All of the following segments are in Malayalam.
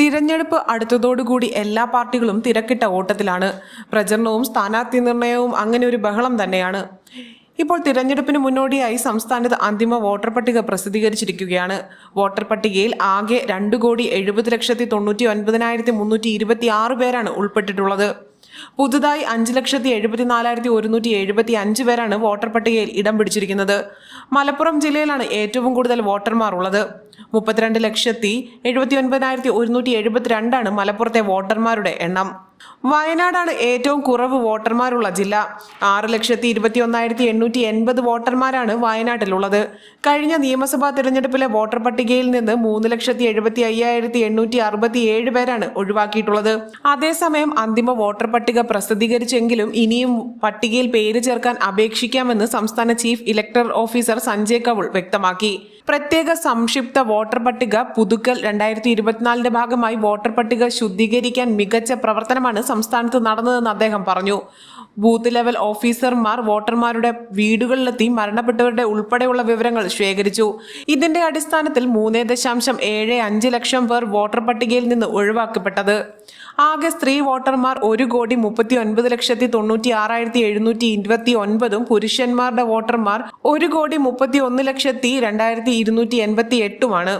തിരഞ്ഞെടുപ്പ് അടുത്തതോടുകൂടി എല്ലാ പാർട്ടികളും തിരക്കിട്ട ഓട്ടത്തിലാണ്. പ്രചരണവും സ്ഥാനാർത്ഥി നിർണയവും അങ്ങനെ ഒരു ബഹളം തന്നെയാണ്. ഇപ്പോൾ തിരഞ്ഞെടുപ്പിന് മുന്നോടിയായി സംസ്ഥാനത്ത് അന്തിമ വോട്ടർ പട്ടിക പ്രസിദ്ധീകരിച്ചിരിക്കുകയാണ്. വോട്ടർ പട്ടികയിൽ ആകെ രണ്ട് കോടി എഴുപത് ലക്ഷത്തി തൊണ്ണൂറ്റി ഒൻപതിനായിരത്തി മുന്നൂറ്റി ഇരുപത്തി ആറ് പേരാണ് ഉൾപ്പെട്ടിട്ടുള്ളത്. പുതുതായി അഞ്ച് ലക്ഷത്തി എഴുപത്തിനാലായിരത്തി ഒരുന്നൂറ്റി എഴുപത്തി അഞ്ച് പേരാണ് വോട്ടർ പട്ടികയിൽ ഇടം പിടിച്ചിരിക്കുന്നത്. മലപ്പുറം ജില്ലയിലാണ് ഏറ്റവും കൂടുതൽ വോട്ടർമാർ ഉള്ളത്. മുപ്പത്തിരണ്ട് ലക്ഷത്തി എഴുപത്തി ഒൻപതിനായിരത്തി ഒരുന്നൂറ്റി എഴുപത്തിരണ്ടാണ് മലപ്പുറത്തെ വോട്ടർമാരുടെ എണ്ണം. വയനാടാണ് ഏറ്റവും കുറവ് വോട്ടർമാരുള്ള ജില്ല. ആറ് ലക്ഷത്തി ഇരുപത്തി ഒന്നായിരത്തി എണ്ണൂറ്റി എൺപത് വോട്ടർമാരാണ് വയനാട്ടിലുള്ളത്. കഴിഞ്ഞ നിയമസഭാ തിരഞ്ഞെടുപ്പിലെ വോട്ടർ പട്ടികയിൽ നിന്ന് മൂന്ന് ലക്ഷത്തി എഴുപത്തി അയ്യായിരത്തി എണ്ണൂറ്റി അറുപത്തി ഏഴ് പേരാണ് ഒഴിവാക്കിയിട്ടുള്ളത്. അതേസമയം അന്തിമ വോട്ടർ പട്ടിക പ്രസിദ്ധീകരിച്ചെങ്കിലും ഇനിയും പട്ടികയിൽ പേര് ചേർക്കാൻ അപേക്ഷിക്കാമെന്ന് സംസ്ഥാന chief electoral officer Sanjay Kaul വ്യക്തമാക്കി. പ്രത്യേക സംക്ഷിപ്ത വോട്ടർ പട്ടിക പുതുക്കൽ രണ്ടായിരത്തി ഇരുപത്തിനാലിന്റെ ഭാഗമായി വോട്ടർ പട്ടിക ശുദ്ധീകരിക്കാൻ മികച്ച പ്രവർത്തനമാണ് സംസ്ഥാനത്ത് നടന്നതെന്ന് അദ്ദേഹം പറഞ്ഞു. ബൂത്ത് ലെവൽ ഓഫീസർമാർ വോട്ടർമാരുടെ വീടുകളിലെത്തി മരണപ്പെട്ടവരുടെ ഉൾപ്പെടെയുള്ള വിവരങ്ങൾ ശേഖരിച്ചു. ഇതിന്റെ അടിസ്ഥാനത്തിൽ മൂന്ന് ദശാംശം ഏഴ് അഞ്ച് ലക്ഷം പേർ വോട്ടർ പട്ടികയിൽ നിന്ന് ഒഴിവാക്കപ്പെട്ടത്. ആകെ സ്ത്രീ വോട്ടർമാർ ഒരു കോടി മുപ്പത്തി ഒൻപത് ലക്ഷത്തി തൊണ്ണൂറ്റി ആറായിരത്തി എഴുന്നൂറ്റി ഇരുപത്തി ഒൻപതും പുരുഷന്മാരുടെ വോട്ടർമാർ ഒരു കോടി മുപ്പത്തി ഒന്ന് ലക്ഷത്തി രണ്ടായിരത്തി ഇരുന്നൂറ്റി എൺപത്തി എട്ടുമാണ്.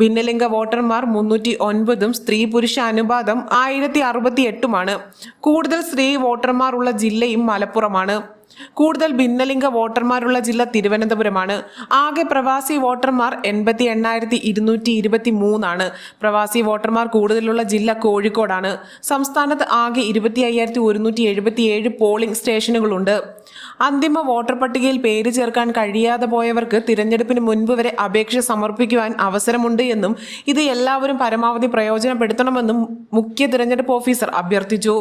ഭിന്നലിംഗ വോട്ടർമാർ മുന്നൂറ്റി ഒൻപതും സ്ത്രീ പുരുഷ അനുപാതം ആയിരത്തി അറുപത്തി എട്ടുമാണ് കൂടുതൽ സ്ത്രീ വോട്ടർമാർ ഉള്ള ജില്ലയും മലപ്പുറമാണ്. കൂടുതൽ ഭിന്നലിംഗ വോട്ടർമാരുള്ള ജില്ല തിരുവനന്തപുരമാണ്. ആകെ പ്രവാസി വോട്ടർമാർ എൺപത്തി എണ്ണായിരത്തി ഇരുന്നൂറ്റി ഇരുപത്തി മൂന്നാണ് പ്രവാസി വോട്ടർമാർ കൂടുതലുള്ള ജില്ല കോഴിക്കോടാണ്. സംസ്ഥാനത്ത് ആകെ ഇരുപത്തി അയ്യായിരത്തി ഒരുന്നൂറ്റി എഴുപത്തി ഏഴ് പോളിംഗ് സ്റ്റേഷനുകളുണ്ട്. അന്തിമ വോട്ടർ പട്ടികയിൽ പേര് ചേർക്കാൻ കഴിയാതെ പോയവർക്ക് തിരഞ്ഞെടുപ്പിന് മുൻപ് വരെ അപേക്ഷ സമർപ്പിക്കുവാൻ അവസരമുണ്ട് എന്നും ഇത് എല്ലാവരും പരമാവധി പ്രയോജനപ്പെടുത്തണമെന്നും മുഖ്യ തിരഞ്ഞെടുപ്പ് ഓഫീസർ അഭ്യർത്ഥിച്ചു.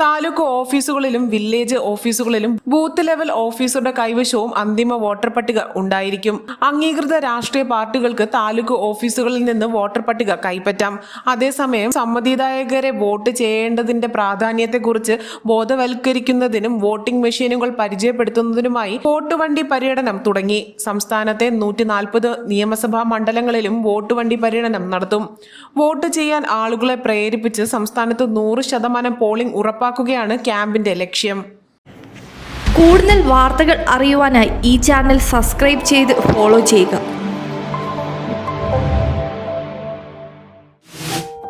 താലൂക്ക് ഓഫീസുകളിലും വില്ലേജ് ഓഫീസുകളിലും ബൂത്ത് ലെവൽ ഓഫീസറുടെ കൈവശവും അന്തിമ വോട്ടർ പട്ടിക ഉണ്ടായിരിക്കും. അംഗീകൃത രാഷ്ട്രീയ പാർട്ടികൾക്ക് താലൂക്ക് ഓഫീസുകളിൽ നിന്ന് വോട്ടർ പട്ടിക കൈപ്പറ്റാം. അതേസമയം സമ്മതിദായകരെ വോട്ട് ചെയ്യേണ്ടതിന്റെ പ്രാധാന്യത്തെക്കുറിച്ച് ബോധവൽക്കരിക്കുന്നതിനും വോട്ടിംഗ് മെഷീനുകൾ പരിചയപ്പെടുത്തുന്നതിനുമായി വോട്ട് വണ്ടി പര്യടനം തുടങ്ങി. സംസ്ഥാനത്തെ നൂറ്റി നാൽപ്പത് നിയമസഭാ മണ്ഡലങ്ങളിലും വോട്ട് വണ്ടി പര്യടനം നടത്തും. വോട്ട് ചെയ്യാൻ ആളുകളെ പ്രേരിപ്പിച്ച് സംസ്ഥാനത്ത് നൂറ് ശതമാനം പോളിംഗ് ഉറപ്പാക്കുകയാണ് ക്യാമ്പിന്റെ ലക്ഷ്യം. കൂടുതൽ വാർത്തകൾ അറിയുവാനായി ഈ ചാനൽ സബ്സ്ക്രൈബ് ചെയ്ത് ഫോളോ ചെയ്യുക.